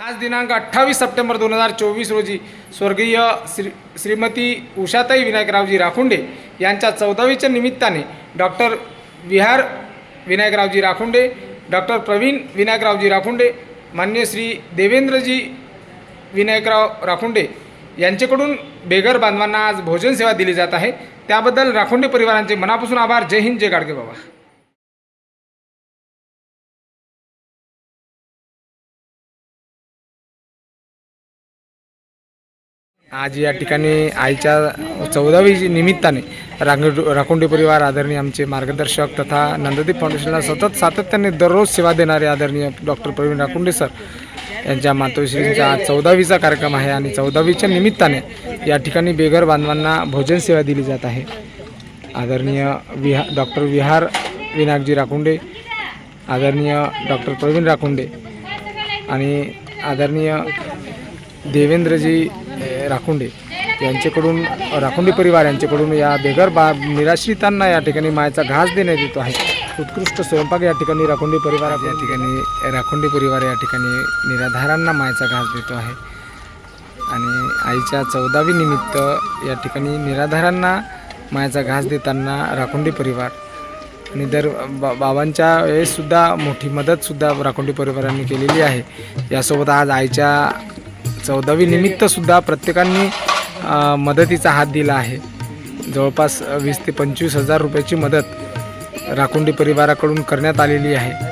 आज दिनांक अठ्ठावीस सप्टेंबर दोन हजार चोवीस रोजी स्वर्गीय श्री श्रीमती उषाताई विनायकरावजी राखुंडे यांच्या चौदावीच्या निमित्ताने डॉक्टर विहार विनायकरावजी राखुंडे डॉक्टर प्रवीण विनायकरावजी राखुंडे मान्य श्री देवेंद्रजी विनायकराव राखुंडे यांच्याकडून बेघर बांधवांना आज भोजन सेवा दिली जात आहे. त्याबद्दल राखुंडे परिवारांचे मनापासून आभार. जय हिंद जय गाडगे बाबा. आज या ठिकाणी आईच्या चौदावी निमित्ताने रांग राखोंडे परिवार आदरणीय आमचे मार्गदर्शक तथा नंददीप फाउंडेशनला सतत सातत्याने दररोज सेवा देणारे आदरणीय डॉक्टर प्रवीण राखुंडे सर यांच्या मातोश्रींचा आज चौदावीचा कार्यक्रम आहे आणि चौदावीच्या निमित्ताने या ठिकाणी बेघर बांधवांना भोजन सेवा दिली जात आहे. आदरणीय विहा डॉक्टर विहार विनायकजी राखुंडे आदरणीय डॉक्टर प्रवीण राखुंडे आणि आदरणीय देवेंद्रजी राखुंडे यांच्याकडून राखुंडे परिवार यांच्याकडून या बेघर बा निराश्रितांना या ठिकाणी मायाचा घास देण्यात येतो आहे. उत्कृष्ट स्वयंपाक या ठिकाणी राखुंडे परिवार या ठिकाणी राखुंडे परिवार या ठिकाणी निराधारांना मायाचा घास देतो आहे. आणि आईच्या चौदावी निमित्त या ठिकाणी निराधारांना मायाचा घास देताना राखुंडी परिवार आणि दर बा बाबांच्या वेळेससुद्धा मोठी मदतसुद्धा राखुंडी परिवारांनी केलेली आहे. यासोबत आज आईच्या चौदावी निमित्तसुद्धा प्रत्येकांनी मदतीचा हात दिला आहे. जवळपास वीस ते पंचवीस हजार रुपयाची मदत राखुंडी परिवाराकडून करण्यात आलेली आहे.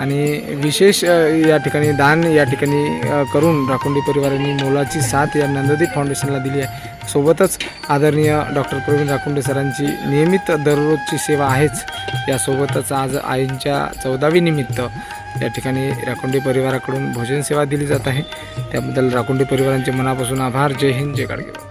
आणि विशेष या ठिकाणी दान या ठिकाणी करून राखुंडी परिवारांनी मोलाची साथ या नंददीप फाउंडेशनला दिली आहे. सोबतच आदरणीय डॉक्टर प्रवीण राखुंडे सरांची नियमित दररोजची सेवा आहेच. यासोबतच आज आईंच्या चौदावी निमित्त या ठिकाणी राखुंडी परिवाराकडून भोजन सेवा दिली जात आहे. त्याबद्दल राखुंडी परिवारांचे मनापासून आभार. जय हिंद जय गाडगे